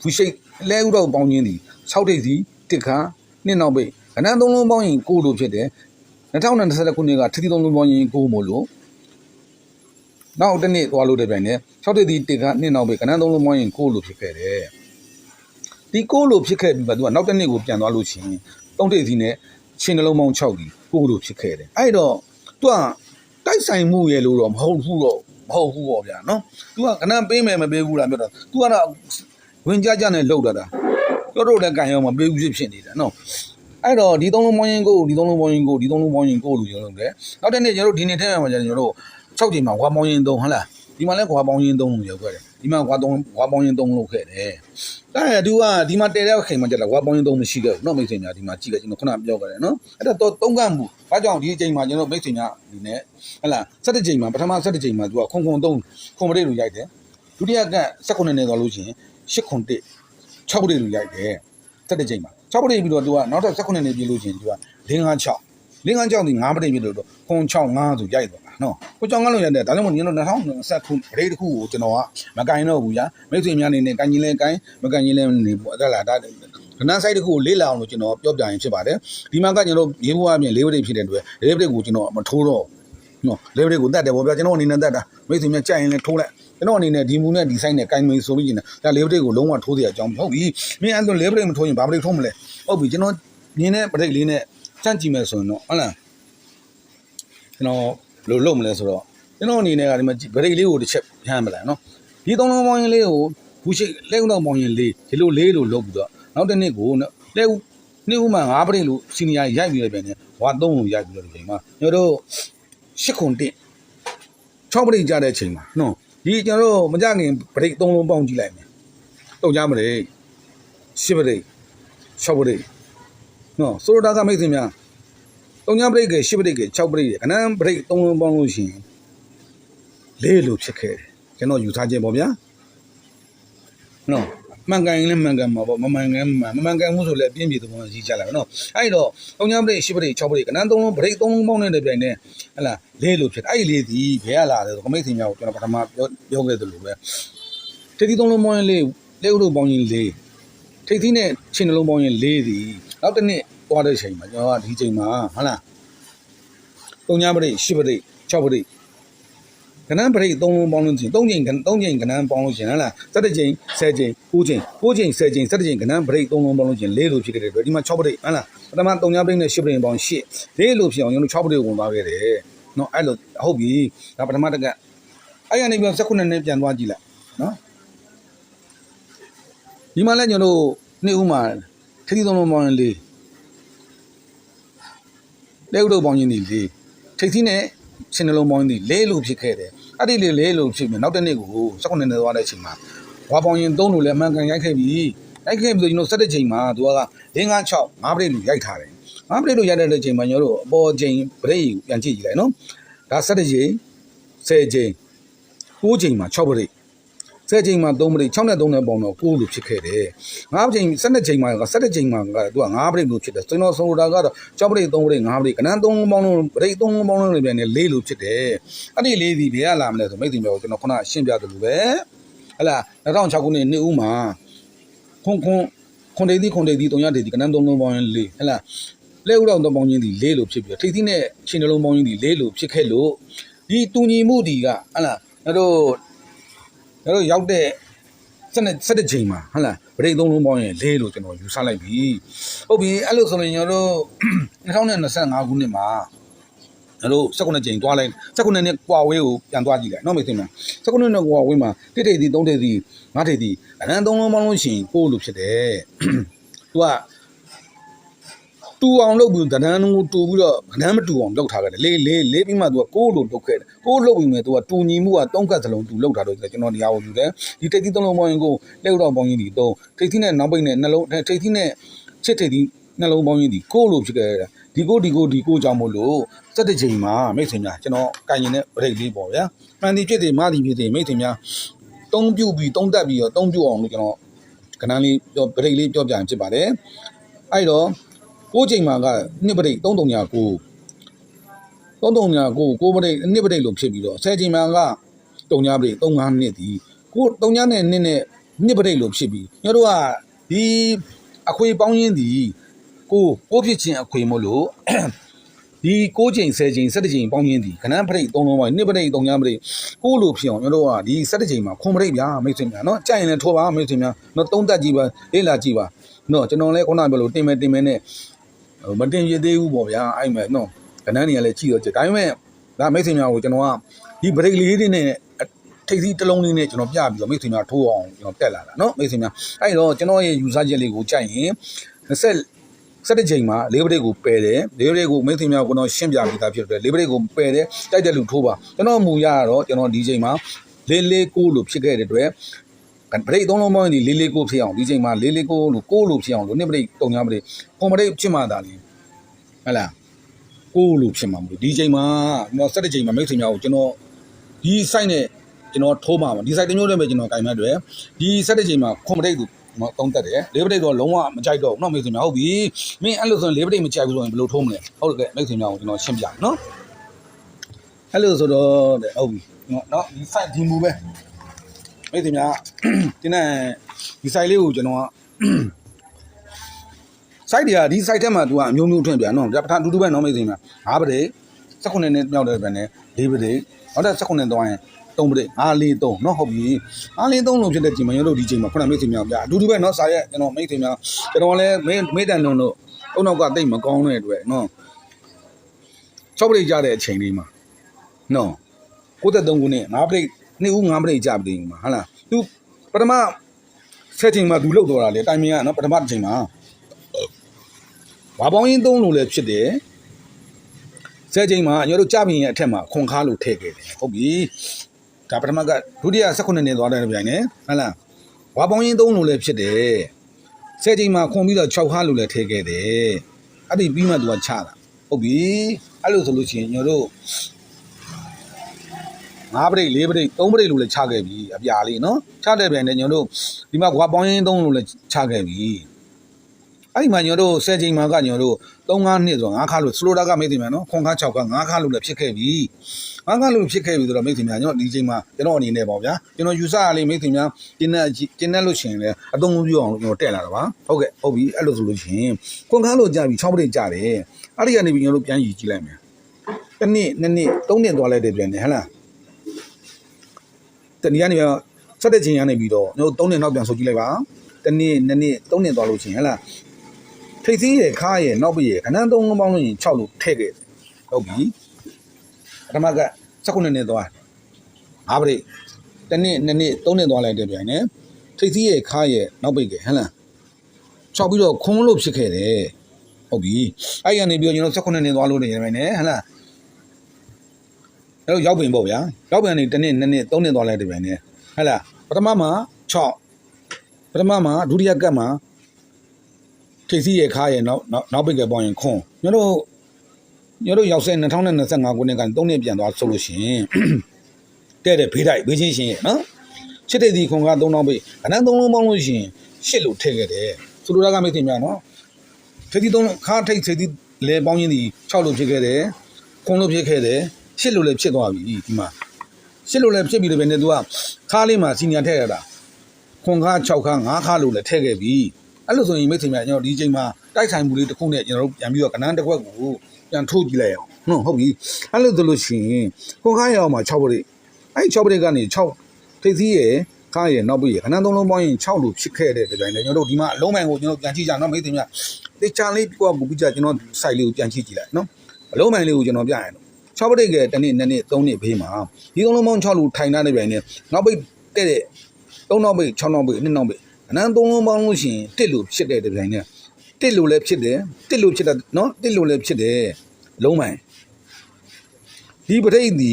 [SPEAKER 1] ဖူရှိတ်လဲဥတော့ပေါင်းချင်းစီ6ထိပ်စီတစ်ခါနှစ်နောက်ပိတ်ခဏသုံးလုံးပေါင်းရင်ကိုးလို့ဖြစ်တယ်2020ခုနှစ်ကထထီသုံးလုံးပေါင်းရင်ကိုးမို့လို့နောက်တစ်နေ့သွားလို့တဲ့ပြိုင်နဲ့6တိတိတစ်ကနှစ်နောက်ပဲကနန်းသုံးလုံးပေါင်းရင်ကိုလို့ဖြစ်ခဲ့တယ်ဒီကိုလို့ဖြစ်ခဲ့ပြီးမှသူကနောက်တစ်နေ့ကိုပြန်သွားလို့ရှိရင်3တိတိနဲ့ ချင်းနှလုံးပေါင်း6ဒီကိုလို့ဖြစ်ခဲ့တယ်အဲ့တော့သူကတိုက်ဆိုင်မှုရဲ့လို့တော့မဟုတ်ဘူးတော့မဟုတ်ဘူးပေါ့ဗျာနော်သူကကနန်းပေးမယ်မပေးဘူးလားပြောတော့သူကတော့ဝင်ကြကြနဲ့လှုပ်တာတာတို့တို့လည်းကန်ရောမပေးဘူးဖြစ်နေတာနော်အဲ့တော့ဒီသုံးလုံးပေါင်းရင်ကိုဒီသုံးလုံးပေါင်းရင်ကိုဒီသုံးလုံးပေါင်းရင်ကိုလို့ပြောလို့တယ်နောက်တစ်နေ့ကျွန်တော်တို့ဒီနေ့ထဲမှာကျကျွန်တော်တို့6ချိန်မှာဝါပေါင်းရင်3ဟုတ်လားဒီမှာလည်းဝါပေါင်းရင်3လို့ရောက်ခဲ့တယ် ဒီမှာဝါသုံးဝါပေါင်းရင်းသုံးလုပ်ခဲ့တယ်။ဒါရသူကဒီမှာတဲတဲ့ခင်မှာကြလားဝါပေါင်းရင်းသုံးမရှိခဲ့ဘူးနော်မိတ်ဆွေများဒီမှာကြည့်ခဲ့ကျွန်တော်ခုနပြောခဲ့တယ်နော်။အဲ့ဒါတော့သုံးကန့်မှု။ဘာကြောင့်ဒီအချိန်မှာကျွန်တော်မိတ်ဆွေများဒီနဲ့ဟလာ၁၇ချိန်မှာပထမ၁၇ချိန်မှာသူကခွန်ခွန်သုံးခွန်ပရိတ်လိုရိုက်တယ်။ဒုတိယကန့်၁၇နဲ့သွားလို့ရှိရင်၈ခွန်၁၆ပရိတ်လိုရိုက်တယ်။၁၇ချိန်မှာ၆ပရိတ်ပြီးတော့သူကနောက်ထပ်၁၇နဲ့ပြေးလို့ရှိရင်သူက၄၅၆၄၅၆ဒီ၅ပရိတ်ပြေးလို့တော့ခွန်၆၅ဆိုရိုက်တော့ နော်ကိုကြောင့်ကလို့ရတယ်ဒါကြောင့်မို့ညတို့2020ခုပရိတ်တစ်ခုကိုကျွန်တော်ကမကင်တော့ဘူးညာမိတ်ဆွေများနေနဲ့ကင်ကြီးလဲကင်မကင်ကြီးလဲနေပေါ့အဲ့ဒါလားဒါကနန်းဆိုင်တစ်ခုကိုလေးလာအောင်လို့ကျွန်တော်ပြောပြရင်ဖြစ်ပါတယ်ဒီမှာကကျွန်တော်ရေးဖို့အပြင်လေးပရိတ်ဖြစ်တဲ့အတွက်လေးပရိတ်ကိုကျွန်တော်မထိုးတော့နော်လေးပရိတ်ကိုတတ်တယ်ပေါ့ဗျာကျွန်တော်အနေနဲ့တတ်တာမိတ်ဆွေများကြိုက်ရင်လည်းထိုးလိုက်ကျွန်တော်အနေနဲ့ဒီမူနဲ့ဒီဆိုင်နဲ့ကင်မင်းဆိုပြီးကျင်တာဒါလေးပရိတ်ကိုလုံးဝထိုးစရာအကြောင်းမဟုတ်ဘူးမင်းအဲ့လိုလေးပရိတ်မထိုးရင်ဘာပရိတ်ထိုးမလဲဟုတ်ပြီကျွန်တော်မြင်တဲ့ပရိတ်လေးနဲ့စမ်းကြည့်မယ်ဆိုရင်တော့ဟုတ်လားကျွန်တော် ဘယ်လိုလုပ်မလဲဆိုတော့ကျွန်တော်အနေနဲ့ကဒီမှာဗရိတ်လေးကိုတစ်ချက်ဟမ်းမလားနော်ဒီသုံးလုံးပေါင်းရင်လေးကိုဘူးရှိလက်ဦးတော့ပေါင်းရင်လေးဒီလိုလေးလို့လုပ်ပြီးတော့နောက်တစ်နေ့ကိုလက်ဦးနေ့ဦးမှာ၅ပရိတ်လို့စီနီယာရိုက်ပြီးတော့ပြန်တယ်ဝါ၃ကိုရိုက်ပြီးတော့ဒီချိန်မှာကျွန်တော်တို့၈ခုတစ်6ပရိတ်ကြတဲ့ချိန်မှာနော်ဒီကျွန်တော်တို့မကြခင်ပရိတ်၃လုံးပေါင်းကြည့်လိုက်မယ်တုံကြမလဲ၈ပရိတ်၆ပရိတ်နော်ဆိုလိုတာကမိတ်ဆွေများ 3ညပရိတ်က10ပရိတ်က6ပရိတ်ကနန်းပရိတ်3လုံးပေါင်းလို့ရှိရင်လေးလို့ဖြစ်ခဲ့တယ်ကျွန်တော်ယူထားခြင်းပေါ့ဗျာနော်မှန်ကန်ရင်လည်းမှန်ကန်မှာပေါ့မမှန်ကန်မှန်မမှန်ကန်မှုဆိုလည်းအပြင်းပြေသဘောနဲ့ကြီးချလိုက်ပါနော်အဲ့တော့3ညပရိတ်10ပရိတ်6ပရိတ်ကနန်း3လုံးပရိတ်3လုံးပေါင်းတဲ့ပြိုင်နဲ့ဟလာလေးလို့ဖြစ်အဲ့ဒီလေးဒီဘယ်ကလာလဲဆိုကမိတ်ဆင်များကိုကျွန်တော်ပထမပြောပြောခဲ့သလိုပဲတိတိ3လုံးပေါင်းရင်လေးလေးဥလို့ပေါင်းရင်လေးထိတ်သီးနဲ့ချင်းနှလုံးပေါင်းရင်လေးဒီနောက်တစ်နှစ် သွားတဲ့ချိန်မှာကျွန်တော်ကဒီချိန်မှာဟုတ်လားသုံးညပရိတ်ရှစ်ပရိတ်6ပရိတ်ကနန်းပရိတ်3လုံးပေါင်းလို့ချင်း3ချိန်3ချိန်ကနန်းပေါင်းလို့ချင်းဟလား7ချိန်10ချိန်9ချိန်9ချိန်10ချိန်7ချိန်ကနန်းပရိတ်3လုံးပေါင်းလို့ချင်း4လို့ဖြစ်ခဲ့တဲ့အတွက်ဒီမှာ6ပရိတ်ဟလားပထမ3ညပရိတ်နဲ့10ပရိတ်ပေါင်း8 4လို့ဖြစ်အောင်ကျွန်တော်6ပရိတ်ဝင်သွားခဲ့တယ်နော်အဲ့လိုဟုတ်ပြီဒါပထမတကအဲ့ရနေပြီး19နှစ်ပြန်သွားကြည့်လိုက်နော်ဒီမှာလည်းကျွန်တော်တို့နေ့ဦးမှာထီး3လုံးပေါင်းရင်4 လက်ဥတို့ပေါင်းရင်ဒီ4ထိတ်သီးနဲ့စင်နှလုံးပေါင်းသည်လဲလို့ဖြစ်ခဲ့တယ်အဲ့ဒီလေလဲလို့ဖြစ်ပြီးနောက်တစ်နေ့ကို16နှစ်နဲ့သွားတဲ့အချိန်မှာဝါပေါင်းရင်3လို့လည်းအမှန်ကန်ရိုက်ခဲ့ပြီရိုက်ခဲ့ပြီဆိုကျွန်တော်17ချိန်မှာသူက5 5 6 5ပရိတ်လို့ရိုက်ထားတယ်5ပရိတ်လို့ရိုက်တဲ့အချိန်မှာကျွန်တော်တို့အပေါ်ချိန်ပရိတ်ကိုပြန်ကြည့်ကြည့်လိုက်နော်ဒါ17ချိန်10ချိန်9ချိန်မှာ6ပရိတ် 10ချိန်မှာ3ပရိတ်6နဲ့3နဲ့ပေါင်းတော့9လို့ဖြစ်ခဲ့တယ်5ချိန်12ချိန်မှာက17ချိန်မှာကသူက5ပရိတ်လို့ဖြစ်တယ်ကျွန်တော်ဆိုလိုတာကတော့6ပရိတ်3ပရိတ်5ပရိတ်ကနန်း3ပေါင်းလို့ပရိတ်3ပေါင်းလို့လည်းပြန်နေ4လို့ဖြစ်တယ်အဲ့ဒီ4ဒီဘယ်ကလာမလဲဆိုမိတ်တင်ပြောကျွန်တော်ခုနရှင်းပြတယ်လို့ပဲဟလာ2006ခုနှစ်နှစ်ဦးမှာခွန်ခွန်ခွန်ဒေသီခွန်ဒေသီ3ရဒေသီကနန်း3လုံးပေါင်းရင်4ဟလာလက်ဥတော်3ပေါင်းချင်းဒီ4လို့ဖြစ်ပြီးထိတ်သီးနဲ့ချင်းနှလုံးပေါင်းချင်းဒီ4လို့ဖြစ်ခဲ့လို့ဒီတူညီမှုဒီကဟလာတို့ တို့တို့ရောက်တဲ့စနစ်စတဲ့ချိန်မှာဟုတ်လားဗရိတ်သုံးလုံးပေါင်းရင်လေးလို့ကျွန်တော်ယူဆလိုက်ပြီဟုတ်ပြီအဲ့လိုဆိုရင်ကျွန်တော်တို့2025ခုနှစ်မှာကျွန်တော်19ချိန်သွားလိုက်19နှစ်ကွာဝေးကိုပြန်သွားကြည့်လိုက်နော်မေသိမလား19နှစ်ကွာဝေးမှာတစ်ထိပ်သီးသုံးထိပ်သီးငါးထိပ်သီးအရန်သုံးလုံးပေါင်းလို့ရှိရင်ကိုလို့ဖြစ်တယ်သူက တူအောင်လုပ်ပြီးတန်းတန်းကိုတူပြီးတော့ဗနန်းမတူအောင်လုပ်ထားခဲ့တယ်လေးလေးလေးပြီးမှသူကကိုလို့လုပ်ခဲ့တယ်ကိုလုပ်ပြီးမှသူကတူညီမှုကသုံးကတ်စလုံးသူလုပ်ထားတော့ကျွန်တော်တရားကိုယူတယ်ဒီတိတ်သီးသုံးလုံးပေါင်းရင်ကိုလက်ဥတော်ပေါင်းရင်ဒီသုံးထိတ်သီးနဲ့နောက်ပိတ်နဲ့နှလုံးထိတ်သီးနဲ့ချစ်ထိတ်သီးနှလုံးပေါင်းရင်ဒီကိုလို့ဖြစ်ခဲ့တယ်ဒီကိုဒီကိုဒီကိုကြောင့်မို့လို့စက်တစ်ချိန်မှာမိတ်ဆွေများကျွန်တော်ကင်ရင်တဲ့ဗရိတ်လေးပေါ့ဗျာမှန်ဒီဖြစ်တယ်မာဒီဖြစ်တယ်မိတ်ဆွေများသုံးပြုတ်ပြီးသုံးတက်ပြီးတော့သုံးပြုတ်အောင်လို့ကျွန်တော်ကဏ္ဍလေးပြောဗရိတ်လေးပြောပြရင်ဖြစ်ပါတယ်အဲ့တော့ ကိုချိန်မှာကနှစ်ပရိတ်3329 3329ကိုပရိတ်နှစ်ပရိတ်လို့ဖြစ်ပြီးတော့10ချိန်မှာက3ညပရိတ်35နှစ်ဒီကို3ညနဲ့နှစ်နဲ့နှစ်ပရိတ်လို့ဖြစ်ပြီးညတို့ကဒီအခွေပေါင်းရင်းဒီကိုကိုဖြစ်ချင်းအခွေမို့လို့ဒီ6ချိန်10ချိန်17ချိန်ပေါင်းရင်းဒီခဏပရိတ်3လုံးပါနှစ်ပရိတ်3ညပရိတ်ကိုလို့ဖြစ်အောင်ညတို့ကဒီ17ချိန်မှာခွန်ပရိတ်ဗျာမိတ်ဆွေများနော်ကြိုက်ရင်လည်းထိုးပါမိတ်ဆွေများနော်သုံးသက်ကြည့်ပါလေးလာကြည့်ပါနော်ကျွန်တော်လည်းခုနပြောလို့တင်မယ်တင်မယ်နဲ့ဟို မတင်ရသေးဘူးပေါ့ဗျာအဲ့မဲ့နော်ကနန်းတွေကလည်းကြည့်တော့ကြည့်ဒါပေမဲ့ဒါမိတ်ဆွေများကိုကျွန်တော်ကဒီ break လေးတွေနဲ့ထိပ်သီးတစ်လုံးလေးနဲ့ကျွန်တော်ပြပြီးတော့မိတ်ဆွေများထိုးအောင်ကျွန်တော်တက်လာတာနော်မိတ်ဆွေများအဲ့တော့ကျွန်တော်ရဲ့ user ချက်လေးကိုကြိုက်ရင်20 17ချိန်မှာလေးပရိတ်ကိုပယ်တယ်လေးပရိတ်ကိုမိတ်ဆွေများကိုကျွန်တော်ရှင်းပြပြီးသားဖြစ်တယ်လေးပရိတ်ကိုပယ်တယ်တိုက်တဲ့လူထိုးပါကျွန်တော်မူရတော့ကျွန်တော်ဒီချိန်မှာလေးလေးကိုလို့ဖြစ်ခဲ့တဲ့အတွက် ဗရိတ်သုံးလုံးပေါင်းဒီလေးလေးကိုဖြစ်အောင်ဒီချိန်မှာလေးလေးကိုလို့ကိုလို့ဖြစ်အောင်လို့နှစ်ပရိတ်တုံညာပရိတ်ခွန်ပရိတ်ဖြစ်မှသာလေ ဟဲ့လားကိုလို့ဖြစ်မှာမလို့ဒီချိန်မှာကျွန်တော်ဆက်တဲ့ချိန်မှာမိတ်ဆွေများကိုကျွန်တော်ဒီ site နဲ့ကျွန်တော်ထိုးမှာပါဒီ site တစ်မျိုးတည်းပဲကျွန်တော်ကင်မဲ့တွေ့ဒီဆက်တဲ့ချိန်မှာခွန်ပတိတ်ကိုကျွန်တော်တုံးတက်တယ်လေးပတိတ်တော့လုံးဝမကြိုက်တော့ဘူးเนาะမိတ်ဆွေများဟုတ်ပြီမင်းအဲ့လိုဆိုရင်လေးပတိတ်မကြိုက်ဘူးဆိုရင်ဘယ်လိုထိုးမလဲဟုတ်ကဲ့မိတ်ဆွေများကိုကျွန်တော်ရှင်းပြမယ်เนาะအဲ့လိုဆိုတော့တဲ့ဟုတ်ပြီเนาะဒီ site ဒီမူပဲ မိတ်ဆွေများဒီနေ့ဒီ site လေးကိုကျွန်တော်က site တွေကဒီ site ထဲမှာ तू ကအမျိုးမျိုးထွင်ပြန်နော်ဒါပထမအတူတူပဲနော်မိတ်ဆွေများ၅ပရိ19နဲ့မြောက်တဲ့ပြန်နဲ့၄ပရိနောက်တဲ့19နဲ့သွားရင်3ပရိ5 4 3နော်ဟုတ်ပြီ5 4 3လို့ဖြစ်တဲ့ချိန်မှာကျွန်တော်တို့ဒီချိန်မှာခုနမိတ်ဆွေများပြအတူတူပဲနော်စာရက်ကျွန်တော်မိတ်ဆွေများကျွန်တော်လည်းမေမေတန်လုံးတို့အုံနောက်ကတိတ်မကောင်းတဲ့အတွက်နော်6ပရိကြတဲ့အချိန်လေးမှာနော်93ခုနဲ့5ပရိ နှစ်ဦး5ပရိကြပြီမှာဟုတ်လား तू ပထမဆက်ချိန်မှာ तू လောက်တော်တာလေတိုင်မင်ကနော်ပထမတစ်ချိန်မှာဝါပေါင်းရင်းသုံးလို့လည်းဖြစ်တယ်ဆယ်ချိန်မှာညတို့ကြပင်ရဲ့အထက်မှာခွန်ခါလို့ထည့်ခဲ့တယ်ဟုတ်ပြီဒါပထမကဒုတိယ16နှစ်သွားတဲ့ပြိုင်နေဟုတ်လားဝါပေါင်းရင်းသုံးလို့လည်းဖြစ်တယ်ဆယ်ချိန်မှာခွန်ပြီးတော့6ခါလို့လည်းထည့်ခဲ့တယ်အဲ့ဒီပြီးမှသူကချတာဟုတ်ဟုတ်ပြီအဲ့လိုဆိုလို့ရှိရင်ကျွန်တော်တို့ ငါးပရိတ်လေးပရိတ်သုံးပရိတ်လို့လည်းခြားခဲ့ပြီအပြာလေးနော်ခြားတဲ့ပြန်နဲ့ကျွန်တော်တို့ဒီမှာကွာပေါင်းရင်းသုံးလို့လည်းခြားခဲ့ပြီအဲ့ဒီမှာကျွန်တော်တို့ဆယ်ချိန်မှာကကျွန်တော်တို့3 5နှစ်ဆိုတော့ငါးခါလို့စလိုတာကမိတ်တင်မြန်နော်ခွန်ခါ6ခါငါးခါလို့လည်းဖြစ်ခဲ့ပြီငါးခါလို့ဖြစ်ခဲ့ပြီဆိုတော့မိတ်တင်မြန်ကျွန်တော်ဒီချိန်မှာကျွန်တော်အနေနဲ့ပေါ့ဗျာကျွန်တော်ယူဆရလေးမိတ်တင်မြန်ကျင်းတဲ့ကျင်းတဲ့လို့ရှိရင်လည်းအသုံးပြုအောင်ကျွန်တော်တက်လာတာပါဟုတ်ကဲ့ဟုတ်ပြီအဲ့လိုဆိုလို့ရှိရင်ခွန်ခါလို့ကြာပြီ6ပရိတ်ကြာတယ်အဲ့ဒီကနေပြီးကျွန်တော်တို့ပြန်ယူကြည့်လိုက်မယ်တစ်နှစ်နှစ်နှစ်သုံးနှစ်သွားလိုက်တယ်ပြန်နေဟဟလား တနည်းကနေပြီးဆက်တဲ့ချိန်ကနေပြီးတော့ကျွန်တော်သုံးနှစ်နောက်ပြန်ဆိုကြည့်လိုက်ပါတနေ့နှစ်နှစ်သုံးနှစ်သွားလို့ရှိရင်ဟဟလားထိတ်သီးရဲ့ခါရဲ့နောက်ပြီးရဲ့ခဏန်းသုံးလုံးပေါင်းလို့ရင်6လို့ထည့်ခဲ့တယ်ဟုတ်ပြီပထမက16နှစ်နဲ့သွားအားပရိတစ်နှစ်နှစ်နှစ်သုံးနှစ်သွားလိုက်တဲ့ပြန်နဲ့ထိတ်သီးရဲ့ခါရဲ့နောက်ပိတ်ကဟဟလား6ပြီးတော့ခွန်းလို့ဖြစ်ခဲ့တယ်ဟုတ်ပြီအဲ့ရနေပြီးတော့ကျွန်တော်16နှစ်နဲ့သွားလို့နေရမယ်နဲ့ဟဟလား အဲ့တော့ရောက်ပင်ပေါ့ဗျာရောက်ပင်ကနေတစ်နှစ်နှစ်နှစ်သုံးနှစ်သွားလိုက်တဲ့ပြန်နဲ့ဟဟလားပထမမှာ6ပထမမှာဒုတိယကတ်မှာထိပ်စီးရဲ့ခါရဲ့နောက်နောက်နောက်ပိတ်ကပေါင်းရင်ခွန်ညတို့ညတို့ရောက်ဆဲ2025ခုနှစ်ကနေ3နှစ်ပြန်သွားဆိုလို့ရှိရင်တဲ့တဲ့ဘေးတိုက်ဘေးချင်းရှင်ရဲ့နော်ချစ်တဲ့ဒီခွန်က3နောက်ပိတ်အနန်း3လုံးပေါင်းလို့ရှိရင်ရှစ်လို့ထည့်ခဲ့တယ်ဆိုလိုတာကမိတ်တင်များနော်ထိပ်စီး3ခါထိပ်ထိပ်စီးလဲပေါင်းရင်ဒီ6လို့ဖြစ်ခဲ့တယ်ခွန်လို့ဖြစ်ခဲ့တယ် ရှစ်လို့လည်းဖြစ်သွားပြီဒီမှာရှစ်လို့လည်းဖြစ်ပြီးတော့ပဲね तू ကခါလေးမှာစီနီယာထည့်ရတာခွန်ခါ6ခါ9ခါလို့လည်းထည့်ခဲ့ပြီအဲ့လိုဆိုရင်မိတ်ဆွေများကျွန်တော်ဒီချိန်မှာတိုက်ဆိုင်မှုလေးတစ်ခုနဲ့ကျွန်တော်တို့ပြန်ပြီးတော့ကနန်းတစ်ခွက်ကိုပြန်ထိုးကြည့်လိုက်အောင်ဟုတ်ဟုတ်ပြီအဲ့လိုဆိုလို့ရှိရင်ကိုကားရအောင်မှာ6ပရိအဲ့6ပရိကနေ6ထိပ်သီးရဲ့ကားရဲ့နောက်ပြီးကနန်းသုံးလုံးပေါင်းရင်6လို့ဖြစ်ခဲ့တဲ့ဒီတိုင်းလေကျွန်တော်တို့ဒီမှာအလုံးမိုင်ကိုကျွန်တော်ပြန်ကြည့်ကြနော်မိတ်ဆွေများတေချာလေးပြပူပြကြကျွန်တော် site လေးကိုပြန်ကြည့်ကြည့်လိုက်နော်အလုံးမိုင်လေးကိုကျွန်တော်ပြရအောင် 6ပရိကတစ်နှစ်နှစ်နှစ်3နှစ်ဘေးမှာဒီသုံးလုံးပေါင်း6လို့ထိုင်ထားတဲ့ပြန်နဲ့နောက်ပိတ်တဲ့တဲ့3နောက်ပိတ်6နောက်ပိတ်2နောက်ပိတ်အနန်းသုံးလုံးပေါင်းလို့ရှိရင်တစ်လို့ဖြစ်တဲ့ဒီဇိုင်းနဲ့တစ်လို့လည်းဖြစ်တယ်တစ်လို့ဖြစ်တာနော်တစ်လို့လည်းဖြစ်တယ်လုံးမိုင်ဒီပဋိသီ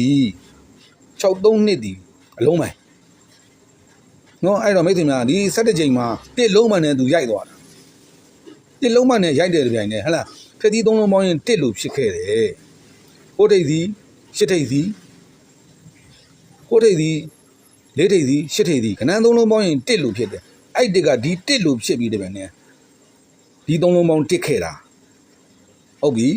[SPEAKER 1] 63နှစ်ဒီအလုံးမိုင်နော်အဲ့တော့မိတ်ဆွေများဒီ17ချိန်မှာတစ်လုံးမိုင်နဲ့သူရိုက်သွားတာတစ်လုံးမိုင်နဲ့ရိုက်တဲ့ဒီဇိုင်းနဲ့ဟဟလားဖက်သီးသုံးလုံးပေါင်းရင်တစ်လို့ဖြစ်ခဲ့တယ် ကိုထိပ်စီရှစ်ထိပ်စီကိုထိပ်စီလေးထိပ်စီရှစ်ထိပ်စီခဏန်းသုံးလုံးပေါင်းရင်တစ်လို့ဖြစ်တယ်အဲ့တစ်ကဒီတစ်လို့ဖြစ်ပြီးတယ်ဗျနဲ့ဒီသုံးလုံးပေါင်းတစ်ခဲ့တာဟုတ်ပြီ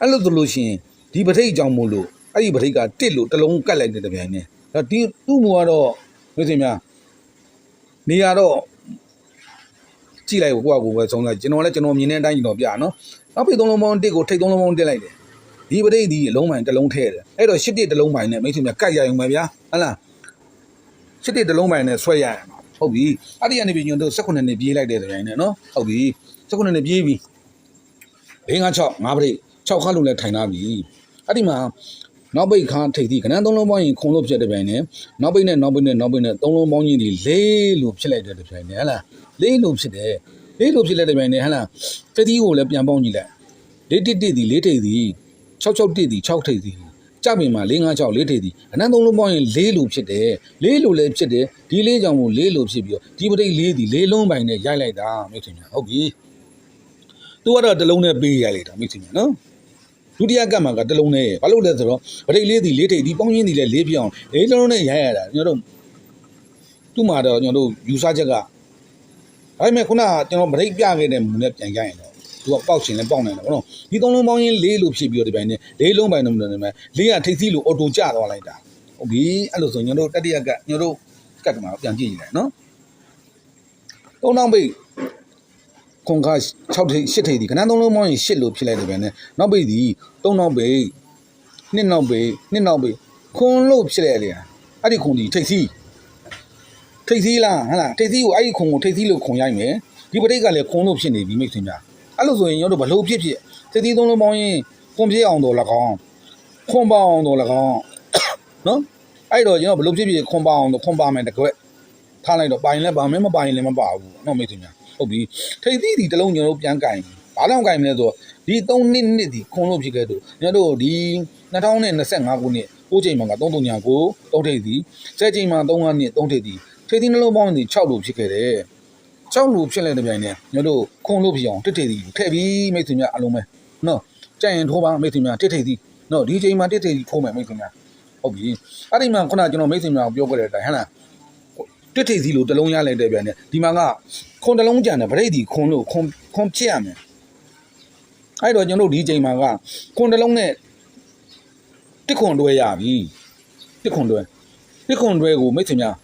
[SPEAKER 1] အဲ့လိုဆိုလို့ရှိရင်ဒီပထိတ်အကြောင်းမို့လို့အဲ့ဒီပထိတ်ကတစ်လို့တစ်လုံးကတ်လိုက်တဲ့ဗျနဲ့ဒါဒီသူ့မူကတော့မသိများနေရတော့ကြည့်လိုက်ကိုကိုကကိုပဲဆုံးလိုက်ကျွန်တော်လည်းကျွန်တော်မြင်တဲ့အတိုင်းကျွန်တော်ပြနော်နောက်ပြီးသုံးလုံးပေါင်းတစ်ကိုထိတ်သုံးလုံးပေါင်းတက်လိုက်တယ် ဒီပထိတ်ဒီအလုံးမိုင်တစ်လုံးထဲတယ်အဲ့တော့ရှစ်တစ်တစ်လုံးမိုင်နဲ့မိတ်ဆွေများကတ်ရအောင်ပဲဗျာဟုတ်လားရှစ်တစ်တစ်လုံးမိုင်နဲ့ဆွဲရရမှာဟုတ်ပြီအဲ့ဒီကနေပြီးကျွန်တော်တို့18နှစ်ပြေးလိုက်တဲ့တိုင်းနဲ့နော်ဟုတ်ပြီ18နှစ်ပြေးပြီ5 6 5ပရိ6ခါလုံးလဲထိုင်လာပြီအဲ့ဒီမှာနောက်ပိတ်ခါထိပ်သီးကနန်းသုံးလုံးပေါင်းရင်ခုံလို့ဖြစ်တဲ့ပိုင်းနဲ့နောက်ပိတ်နဲ့နောက်ပိတ်နဲ့နောက်ပိတ်နဲ့သုံးလုံးပေါင်းကြီးဒီလေးလို့ဖြစ်လိုက်တဲ့ပိုင်းနဲ့ဟဟလားလေးလို့ဖြစ်တယ်လေးလို့ဖြစ်လိုက်တဲ့ပိုင်းနဲ့ဟဟလားတတိကိုလည်းပြန်ပေါင်းကြည့်လိုက်လေးတစ်တစ်ဒီလေးထိပ်သီး 6 6တစ်ဒီ6ထိပ်သီးကြပင်မှာ4 5 6လေးထိပ်သည်အနန်းသုံးလုံးပေါင်းရင်၄လို့ဖြစ်တယ်၄လို့လည်းဖြစ်တယ်ဒီလေးကြောင့်မို့၄လို့ဖြစ်ပြီးတော့ဒီပဋိလေးသည်လေးလုံးပိုင်နဲ့ရိုက်လိုက်တာမိတ်ဆွေများဟုတ်ပြီသူကတော့တစ်လုံးနဲ့ပေးရိုက်လိုက်တာမိတ်ဆွေများနော်ဒုတိယကတ်မှာကတစ်လုံးနဲ့ဘာလို့လဲဆိုတော့ပဋိလေးသည်လေးထိပ်ဒီပေါင်းရင်းသည်လည်းလေးပြောင်းလေးလုံးနဲ့ရိုက်ရတာကျွန်တော်တို့သူ့မှာတော့ကျွန်တော်တို့ယူဆချက်ကဒါပေမဲ့ခုနကကျွန်တော်ပဋိပြခဲ့တဲ့မူနဲ့ပြန်ရိုက်ရင်တော့ သူကပေါက်ချင်လဲပေါက်နိုင်တယ်ဘောနော်ဒီသုံးလုံးပေါင်းရင်းလေးလို့ဖြစ်ပြီးတော့ဒီပိုင်းနဲ့လေးလုံးပိုင်းတော့မလို့နေမယ်လေးကထိပ်စီးလို့အော်တိုကျသွားလိုက်တာဟုတ်ပြီအဲ့လိုဆိုကျွန်တော်တို့တတိယကကျွန်တော်တို့ကတ်ကမှာပြန်ကြည့်ကြည့်လိုက်နော်သုံးတောင်းပိတ်ခွန်ခါ6ထိပ်8ထိပ်ဒီခဏသုံးလုံးပေါင်းရင်8လို့ဖြစ်လိုက်တယ်ဗျာနဲ့နောက်ပိတ်ဒီ3နောက်ပိတ်2နောက်ပိတ်2နောက်ပိတ်ခွန်လို့ဖြစ်လိုက်လေအဲ့ဒီခွန်ဒီထိပ်စီးထိပ်စီးလားဟဟလားထိပ်စီးကိုအဲ့ဒီခွန်ကိုထိပ်စီးလို့ခွန်ရိုက်မယ်ဒီပဋိကလည်းခွန်လို့ဖြစ်နေပြီမိတ်ဆွေများ အဲ့လိုဆိုရင်ကျွန်တော်တို့ဘလို့ဖြစ်ဖြစ်သတိသုံးလုံးပေါင်းရင်ခွန်ပြေးအောင်တော့၎င်းခွန်ပေါအောင်တော့၎င်းနော်အဲ့တော့ကျွန်တော်ဘလို့ဖြစ်ဖြစ်ခွန်ပေါအောင်တော့ခွန်ပါမယ်တကွက်ထားလိုက်တော့ပိုင်လည်းပါမယ်မပိုင်လည်းမပါဘူးနော်မိတ်ဆွေများဟုတ်ပြီထိတ်သီးဒီတစ်လုံးကျွန်တော်တို့ပြန်ကင်ဘာလို့ကင်မလဲဆိုတော့ဒီ3နှစ်နှစ်ဒီခွန်လို့ဖြစ်ခဲ့တော့ကျွန်တော်တို့ဒီ2025ခုနှစ်6ချိန်မှာက339 3ထိပ်ဒီ10ချိန်မှာ3နှစ်3ထိပ်ဒီထိပ်သီးနှလုံးပေါင်းဒီ6လို့ဖြစ်ခဲ့တယ် ကြောက်လို့ဖြစ်လိုက်တဲ့ပြိုင်နဲ့ညတို့ခွန်လို့ဖြစ်အောင်တစ်ထည်စီထည့်ပြီးမိတ်ဆွေများအလုံးပဲနော်ကြက်ရင်ထိုးပါမိတ်ဆွေများတစ်ထိပ်သီးနော်ဒီချိန်မှာတစ်ထိပ်သီးထိုးမယ်မိတ်ဆွေများဟုတ်ပြီအဲ့ဒီမှာခုနကျွန်တော်မိတ်ဆွေများကိုပြောခဲ့တဲ့အတိုင်းဟဟလားတစ်ထိပ်သီးလို့တစ်လုံးရလိုက်တဲ့ပြန်နဲ့ဒီမှာကခွန်တစ်လုံးကြံတယ်ဗရိတ်ဒီခွန်လို့ခွန်ခွန်ဖြစ်ရမယ်အဲ့တော့ကျွန်တော်တို့ဒီချိန်မှာကခွန်တစ်လုံးနဲ့တစ်ခွန်တွဲရပြီတစ်ခွန်တွဲတစ်ခွန်တွဲကိုမိတ်ဆွေများ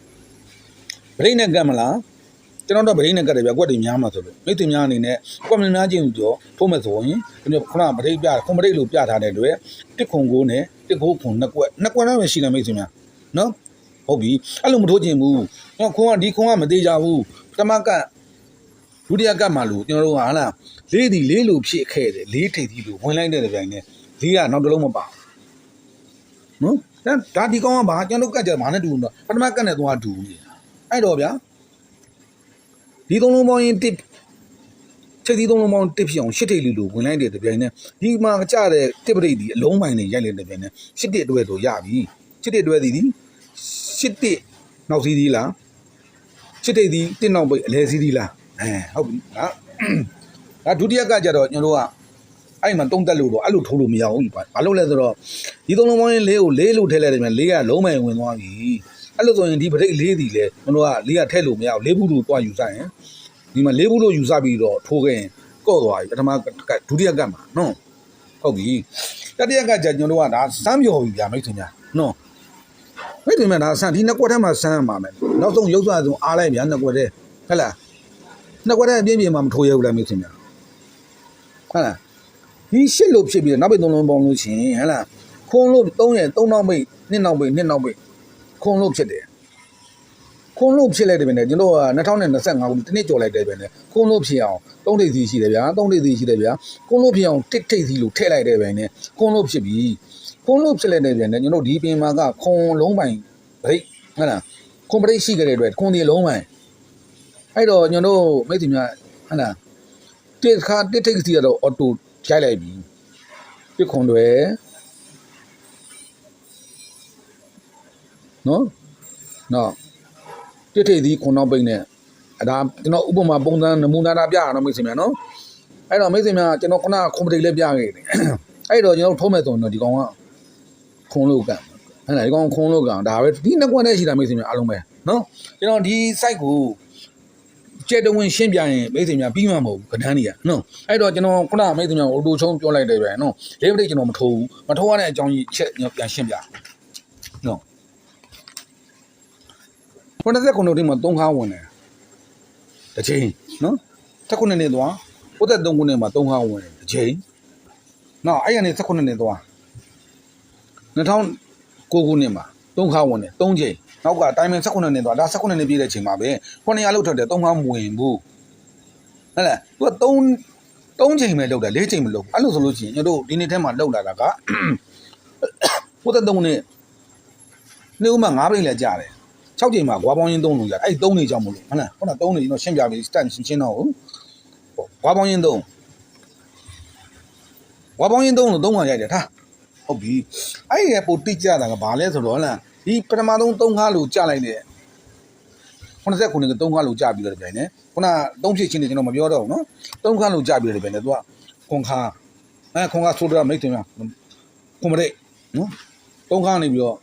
[SPEAKER 1] ဗရိတ်နဲ့ကတ်မလား ကျွန်တော်တော့ဗရိတ်နဲ့ကတ်တယ်ဗျကွက်တွေများမှာဆိုလို့မိတ်ဆွေများအနေနဲ့ကွက်မများချင်းပြောထိုးမဲ့ဆိုရင်ကျွန်တော်ခုနဗရိတ်ပြခွန်ဗရိတ်လို့ပြထားတဲ့အတွက်တစ်ခွန်ကိုနဲ့တစ်ကိုခွန်နှစ်ကွက်နှစ်ကွက်တော့ပဲရှိတယ်မိတ်ဆွေများနော်ဟုတ်ပြီအဲ့လိုမထိုးချင်ဘူးကျွန်တော်ခွန်ကဒီခွန်ကမသေးကြဘူးပထမကတ်ဒုတိယကတ်မှလို့ကျွန်တော်တို့ကဟာလားလေးဒီလေးလို့ဖြစ်ခဲ့တယ်လေးထိပ်သီးလို့ဝင်လိုက်တဲ့ကြိုင်နဲ့လေးကနောက်တစ်လုံးမပါနော်ဒါဒါဒီကောင်ကဘာကျွန်တော်တို့ကတ်ကြမှာနဲ့တူတော့ပထမကတ်နဲ့သွားတူနေတာအဲ့တော့ဗျာ ဒီသုံးလုံးပေါင်းရင်တစ်ချက်ဒီသုံးလုံးပေါင်းတစ်ဖြစ်အောင်ရှစ်ထိပ်လူလူဝင်လိုက်တဲ့တပြိုင်နဲ့ဒီမှာကြတဲ့တစ်ပရိတ်ဒီအလုံးပိုင်းတွေရိုက်လိုက်တဲ့တပြိုင်နဲ့ရှစ်တစ်အတွက်ဆိုရပြီရှစ်တစ်အတွက်ဒီဒီရှစ်တစ်နောက်စီးသီးလားရှစ်ထိပ်ဒီတစ်နောက်ပိတ်အလဲစီးသီးလားအဲဟုတ်ပြီဟာဒါဒုတိယကကြတော့ကျွန်တော်တို့ကအဲ့မှာတုံးတက်လို့တော့အဲ့လိုထိုးလို့မရဘူးဘာဘာလို့လဲဆိုတော့ဒီသုံးလုံးပေါင်းရင်လေးကိုလေးလို့ထည့်လိုက်တယ်မြန်လေးကလုံးမိုင်ဝင်သွားပြီ အဲ့လိုဆိုရင်ဒီပရိတ်လေးဒီလေကျွန်တော်ကလေးကထည့်လို့မရဘူးလေးဘူးလို့တွားယူဆိုင်ရင်ဒီမှာလေးဘူးလို့ယူဆပြီးတော့ထိုးခဲ့ရင်ကော့သွားပြီပထမကဒုတိယကမှာနော်ဟုတ်ပြီတတိယကကြကျွန်တော်တို့ကဒါစမ်းပြော်ပြီဗျာမိတ်ဆွေများနော်မိတ်ဆွေများဒါစမ်းဒီနှစ်ကွက်ထဲမှာစမ်းရမှာမယ်နောက်ဆုံးရုပ်စားဆုံးအားလိုက်ဗျာနှစ်ကွက်ထဲဟဲ့လားနှစ်ကွက်ထဲအပြင်းပြင်းမှမထိုးရဘူးလားမိတ်ဆွေများဟုတ်လားဒီရှစ်လို့ဖြစ်ပြီးတော့နောက်ပိတ်သုံးလုံးပေါင်းလို့ရှိရင်ဟဲ့လားခုံလို့3ရဲ့3နောက်ပိတ်2နောက်ပိတ်2နောက်ပိတ် ခုံလို့ဖြစ်တယ် ခွန်းလို့ဖြစ်လိုက်တယ်ပဲねကျွန်တော်က2025ခုတစ်နှစ်ကြော်လိုက်တယ်ပဲねခွန်းလို့ဖြစ်အောင်သုံးထိပ်စီရှိတယ်ဗျာသုံးထိပ်စီရှိတယ်ဗျာခွန်းလို့ဖြစ်အောင်တစ်ထိပ်စီလို့ထည့်လိုက်တယ်ပဲねခွန်းလို့ဖြစ်ပြီခွန်းလို့ဖြစ်လိုက်တယ်ပဲねကျွန်တော်ဒီပင်မှာကခွန်လုံးပိုင်ဗရိတ်ဟုတ်လားခွန်ပရိတ်ရှိခဲ့တဲ့အတွက်ခွန်ဒီလုံးပိုင်အဲ့တော့ကျွန်တော်မိတ်ဆွေများဟုတ်လားတစ်ခါတစ်ထိပ်စီကတော့အော်တိုရိုက်လိုက်ပြီတစ်ခွန်တွေ နော်နော်တစ်ထိပ်သီးခွန်နောက်ပိတ်နဲ့အဲဒါကျွန်တော်ဥပမာပုံစံနမူနာတာပြရအောင်မိတ်ဆွေများနော်အဲ့တော့မိတ်ဆွေများကျွန်တော်ခုနခွန်ပတိတ်လည်းပြခဲ့တယ်အဲ့တော့ကျွန်တော်ထုံးမဲ့ဆိုရင်တော့ဒီကောင်ကခွန်လို့ကံဟဲ့လားဒီကောင်ခွန်လို့ကံဒါပဲဒီနှစ်ကွက်နဲ့ရှိတာမိတ်ဆွေများအားလုံးပဲနော်ကျွန်တော်ဒီ site ကိုကျဲတဝင်ရှင်းပြရင်မိတ်ဆွေများပြီးမှမဟုတ်ဘူးကဏ္ဍနေရနော်အဲ့တော့ကျွန်တော်ခုနမိတ်ဆွေများအိုတိုချုံပြောလိုက်တယ်ပဲနော်လေးပတိတ်ကျွန်တော်မထိုးဘူးမထိုးရတဲ့အကြောင်းကြီးချက်ပြန်ရှင်းပြနော် 89ခုနှစ်မှာ3ခါဝင်တယ်တစ်ချိန်နော်19နှစ်နဲ့သွား93ခုနှစ်မှာ3ခါဝင်တယ်တစ်ချိန်နော်အဲ့ရနေ19နှစ်သွား2009ခုနှစ်မှာ3ခါဝင်တယ်3ချိန်နောက်ကတိုင်းမင်း19နှစ်သွားဒါ19နှစ်ပြည့်တဲ့ချိန်မှာပဲ900လောက်ထွက်တယ်3ခါမဝင်ဘူးဟုတ်လားသူက3 3ချိန်ပဲလောက်တယ်4ချိန်မလောက်အဲ့လိုဆိုလို့ရှိရင်တို့ဒီနေ့ထဲမှာလောက်လာတာက93ခုနှစ်နေ့ဥမှာ9ပြိလဲကြာတယ် 6ချိန်မှာဂွာပေါင်းရင်း3လို့ရအဲ့3နေကြောင်မလို့ဟုတ်လားခုန3နေကျွန်တော်ရှင်းပြပြီးစတန်ရှင်းရှင်းတော့ဟုတ်ဂွာပေါင်းရင်း3ဂွာပေါင်းရင်း3လို့3ခါရိုက်တယ်ထားဟုတ်ပြီအဲ့ဒီပိုတိကျတာကဘာလဲဆိုတော့ဟုတ်လားဒီပထမဆုံး3ခါလို့ကြာလိုက်တယ်89ခုနှစ်က3ခါလို့ကြာပြီးတော့ပြန်နေခုန3ဖြစ်ချင်းနေကျွန်တော်မပြောတော့ဘူးနော်3ခါလို့ကြာပြီးတော့ပြန်နေသူကခွန်ခါအဲခွန်ခါဆိုတော့မိတ်တင်ရခွန်မတဲ့နော်3ခါနေပြီးတော့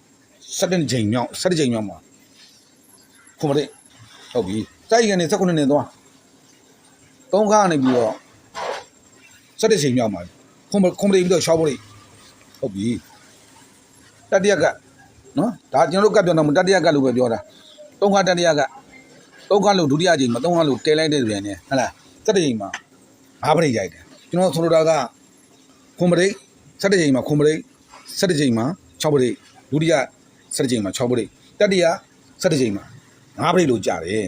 [SPEAKER 1] 7ချိန်မြောက်7ချိန်မြောက်မှာ ခုမတဲ့ဟုတ်ပြီတိုက်ကနေ19နှစ်နဲ့သွားသုံးခါနေပြီးတော့17ချိန်မြောက်မှာခုမခုမတဲ့ပြီးတော့ရှောက်ဖို့ဟုတ်ပြီတတိယကနော်ဒါကျွန်တော်တို့ကပြောတော့တတိယကလို့ပဲပြောတာသုံးခါတတိယကသုံးခါလို့ဒုတိယချိန်မှာသုံးခါလို့တဲလိုက်တဲ့ပြန်နေဟဟလား17ချိန်မှာငါးပရိတ်ရိုက်တယ်ကျွန်တော်ဆိုလိုတာကခုမတဲ့17ချိန်မှာခုမတဲ့17ချိန်မှာ6ပရိတ်ဒုတိယ17ချိန်မှာ6ပရိတ်တတိယ17ချိန်မှာ ငါးပရိတ်လို့ကြတယ်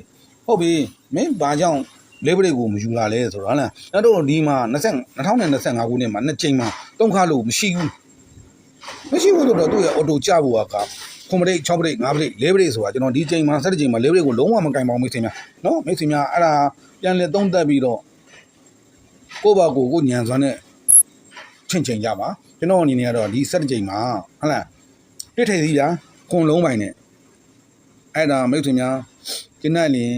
[SPEAKER 1] ဟုတ်ပြီမင်းဘာကြောင့်လေးပရိတ်ကိုမယူလာလဲဆိုတော့ဟလားအဲ့တော့ဒီမှာ20 2025ခုနှစ်မှာနှစ်ချိန်မှာတုံးခါလို့မရှိဘူးမရှိဘူးလို့တော့သူ့ရဲ့အော်တိုကြဖို့ကခွန်ပရိတ်6ပရိတ်5ပရိတ်4ပရိတ်ဆိုတာကျွန်တော်ဒီချိန်မှာ7ချိန်မှာ4ပရိတ်ကိုလုံးဝမကင်ပါဘူးမိတ်ဆွေများနော်မိတ်ဆွေများအဲ့ဒါပြန်လဲသုံးသက်ပြီးတော့ကိုယ့်ဘာကိုယ်ကိုညံစွမ်းနဲ့ချင့်ချိန်ကြပါကျွန်တော်အနေနဲ့ကတော့ဒီ7ချိန်မှာဟလားတစ်ထိပ်သီးဗျာခွန်လုံးပိုင်နဲ့ အဲ့ဒါမိတ်ဆွေများကျင်းနိုင်ရင်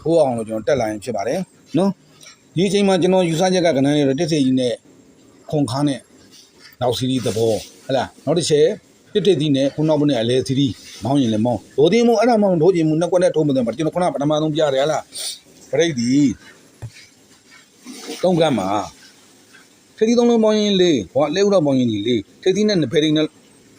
[SPEAKER 1] ထိုးအောင်လို့ကျွန်တော်တက်လာရင်ဖြစ်ပါတယ်နော်ဒီအချိန်မှာကျွန်တော်ယူဆချက်ကကဏ္ဍရတဲ့တစ်စိတ်ကြီးနဲ့ခွန်ခါနဲ့နောက်စီရီသဘောဟဲ့လားနောက်တစ်ချက်တစ်တစ်သီးနဲ့ခုနောက်ဘနဲ့အလဲစီရီမောင်းရင်လည်းမောင်းဒိုသိမို့အဲ့ဒါမှမဒိုချင်မှုနှစ်ကွက်နဲ့ထုံးမတယ်ကျွန်တော်ခုနပထမဆုံးပြရတယ်ဟဲ့လားပြိတ္တိတုံးကမ်းမှာထိတိသုံးလုံးပေါင်းရင်လေးဟောလဲဥတော့ပေါင်းရင်ဒီလေးထိတိနဲ့ဘယ်ရင်နဲ့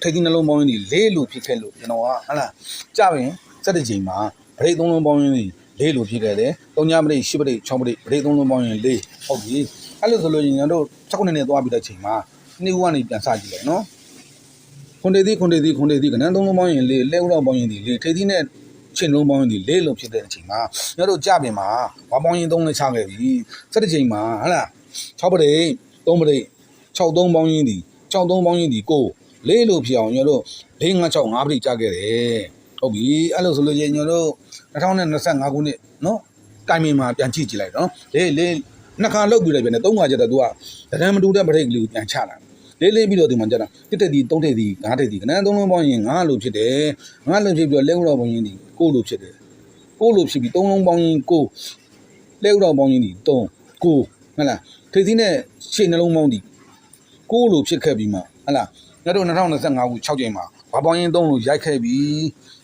[SPEAKER 1] ထိတိနှလုံးပေါင်းရင်ဒီလေးလို့ဖြစ်ခဲ့လို့ကျွန်တော်ကဟဲ့လားကြရင် စက်တစ်ချိန်မှာပြိတ္သုံးလုံးပေါင်းရင်ဒီလေးလို့ဖြစ်ခဲ့တယ်တုံညာပရိရှစ်ပရိ6ပရိပရိသုံးလုံးပေါင်းရင်လေးဟုတ်ပြီအဲ့လိုဆိုလို့ရင်ကျွန်တော်တို့စက်ခုနှစ်နဲ့သွားပြီးတဲ့ချိန်မှာနေ့ဦးကနေပြန်စကြည့်လိုက်နော်ခွန်တေသည်ခွန်တေသည်ခွန်တေသည်ကနန်းသုံးလုံးပေါင်းရင်လေးလဲဥတော့ပေါင်းရင်ဒီလေးထိသီးနဲ့ချင်းလုံးပေါင်းရင်ဒီလေးလုံးဖြစ်တဲ့အချိန်မှာညတို့ကြပြင်မှာဝါပေါင်းရင်သုံးနဲ့ချခဲ့ပြီစက်တစ်ချိန်မှာဟဟလား6ပရိ3ပရိ6 3ပေါင်းရင်ဒီ6 3ပေါင်းရင်ဒီကိုလေးလို့ဖြစ်အောင်ညတို့၄5 6 5ပရိကြခဲ့တယ် ဟုတ်ပြီအဲ့လိုဆိုလို့ချင်းညတို့2025ခုနှစ်နော်တိုင်မင်မှာပြန်ကြည့်ကြည့်လိုက်နော်လေးလေးနှစ်ခါလုတ်ပြီးလိုက်ပြန်တယ်သုံးခါကျတော့ तू ကတရံမတူတဲ့ပရိကလေးကိုပြန်ချလာတယ်လေးလေးပြီးတော့ဒီမှာကျတော့တစ်တက်ဒီသုံးတက်ဒီငါးတက်ဒီကနန်းသုံးလုံးပေါင်းရင်ငါးလို့ဖြစ်တယ်ငါးလို့ဖြစ်ပြီးတော့လက်ဥတော်ပေါင်းရင်ဒီကိုလို့ဖြစ်တယ်ကိုလို့ဖြစ်ပြီးသုံးလုံးပေါင်းရင်ကိုလက်ဥတော်ပေါင်းရင်ဒီသုံးကိုဟုတ်လားထိသီးနဲ့ရှေ့နှလုံးပေါင်းဒီကိုလို့ဖြစ်ခဲ့ပြီးမှဟုတ်လားညတို့2025ခု6ချိန်မှာဘာပေါင်းရင်သုံးလို့ရိုက်ခဲ့ပြီ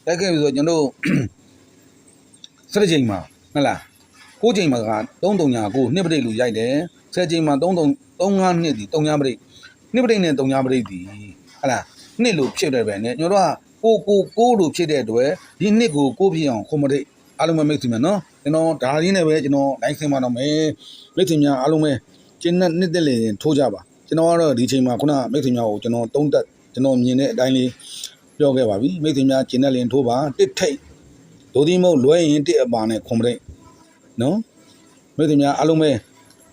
[SPEAKER 1] ရိုက်ခဲ့ပြီဆိုတော့ကျွန်တော်စရချိန်မှာဟုတ်လားကိုချိန်မှာက3 3ညာကိုနှစ်ပရိတ်လို့ရိုက်တယ်ဆယ်ချိန်မှာ3 3 3 5နှစ်ဒီ3ညာပရိတ်နှစ်ပရိတ်နဲ့တုံညာပရိတ်ဒီဟလာနှစ်လို့ဖြစ်တယ်ပဲနဲ့ညတို့ကကိုကိုကိုလို့ဖြစ်တဲ့အတွက်ဒီနှစ်ကိုကိုဖြစ်အောင်ခုံမရိတ်အားလုံးပဲမိတ်ဆွေများနော်ကျွန်တော်ဒါရင်းနဲ့ပဲကျွန်တော်လိုက်ဆင်းပါတော့မယ်မိတ်ဆွေများအားလုံးပဲကျင်းတဲ့နှစ်သက်လေထိုးကြပါကျွန်တော်ကတော့ဒီချိန်မှာခုနမိတ်ဆွေများကိုကျွန်တော်တုံးတက်ကျွန်တော်မြင်တဲ့အတိုင်းလေး ပြောခဲ့ပါပြီမိတ်ဆွေများကျင်းတဲ့လင်ထိုးပါတစ်ထိတ်ဒိုဒီမုတ်လွဲရင်တစ်အပါနဲ့ခုံမရိတ်နော်မိတ်ဆွေများအားလုံးပဲ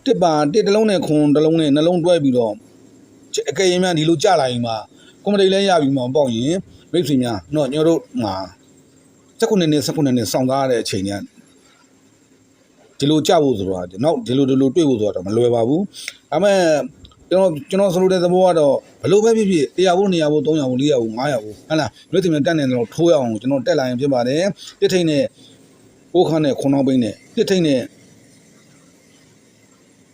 [SPEAKER 1] တစ်ပါတစ်တစ်လုံးနဲ့ခုံတစ်လုံးနဲ့နှလုံးတွဲပြီးတော့အကယ်၍များဒီလိုကြလာရင်မှာကွန်မတီလည်းရပြီမှာပေါ့ရင်မိတ်ဆွေများတော့ညတို့မှာစက္ကုနဲ့နဲ့စက္ကုနဲ့နဲ့စောင့်သားရတဲ့အချိန်ညဒီလိုကြဖို့ဆိုတော့နောက်ဒီလိုဒီလိုတွေ့ဖို့ဆိုတော့မလွယ်ပါဘူးဒါပေမဲ့ ကျွန်တော်ကျွန်တော်ဆိုလိုတဲ့သဘောကတော့ဘလို့ပဲဖြစ်ဖြစ်100ဘုံ200ဘုံ300ဘုံ400ဘုံ500ဘုံဟဟလားမိတ်ဆွေများတက်နေတော့ထိုးရအောင်ကျွန်တော်တက်လာရင်ဖြစ်ပါတယ်တစ်ထိတ်နဲ့ကိုခါနဲ့ခွန်အောင်ပိန်းနဲ့တစ်ထိတ်နဲ့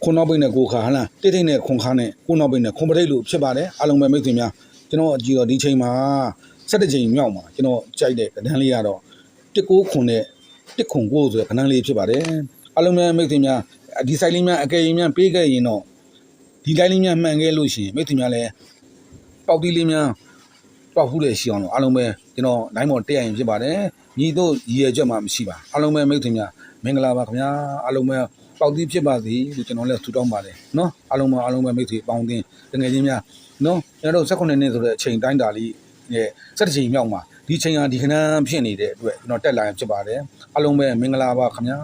[SPEAKER 1] ခွန်နောက်ပိတ်နဲ့ကိုခါဟလားတိတ်တိတ်နဲ့ခွန်ခါနဲ့ကိုနောက်ပိတ်နဲ့ခွန်ပရိတ်လို့ဖြစ်ပါတယ်အားလုံးပဲမိတ်ဆွေများကျွန်တော်အကြည့်တော့ဒီချိန်မှာ7ချိန်မြောက်မှာကျွန်တော်ကြိုက်တဲ့ကဏ္ဍလေးကတော့19ခွန်နဲ့1ခွန်ကိုဆိုတဲ့ကဏ္ဍလေးဖြစ်ပါတယ်အားလုံးပဲမိတ်ဆွေများဒီဆိုင်လေးများအကယ်၍များပေးခဲ့ရင်တော့ ဒီတိုင်းလေးများမှန်ခဲ့လို့ရှိရင်မိတ်ဆွေများလည်းပေါက်တီးလေးများပေါက်ဖူးတဲ့ရှိအောင်လို့အားလုံးပဲကျွန်တော်နိုင်မော်တက်ရရင်ဖြစ်ပါတယ်ညီတို့ရည်ရွယ်ချက်မှမရှိပါအားလုံးပဲမိတ်ဆွေများမင်္ဂလာပါခင်ဗျာအားလုံးပဲပေါက်သီးဖြစ်ပါစေလို့ကျွန်တော်လည်းဆုတောင်းပါတယ်နော်အားလုံးပဲအားလုံးပဲမိတ်ဆွေအပေါင်းအသင်းတကယ်ချင်းများနော်ကျွန်တော်တို့18နှစ်ဆိုတဲ့အချိန်တိုင်းတာလေးရဲ့17ချိန်မြောက်မှာဒီချိန်ဟာဒီခဏဖြစ်နေတဲ့အတွက်ကျွန်တော်တက်လာရင်ဖြစ်ပါတယ်အားလုံးပဲမင်္ဂလာပါခင်ဗျာ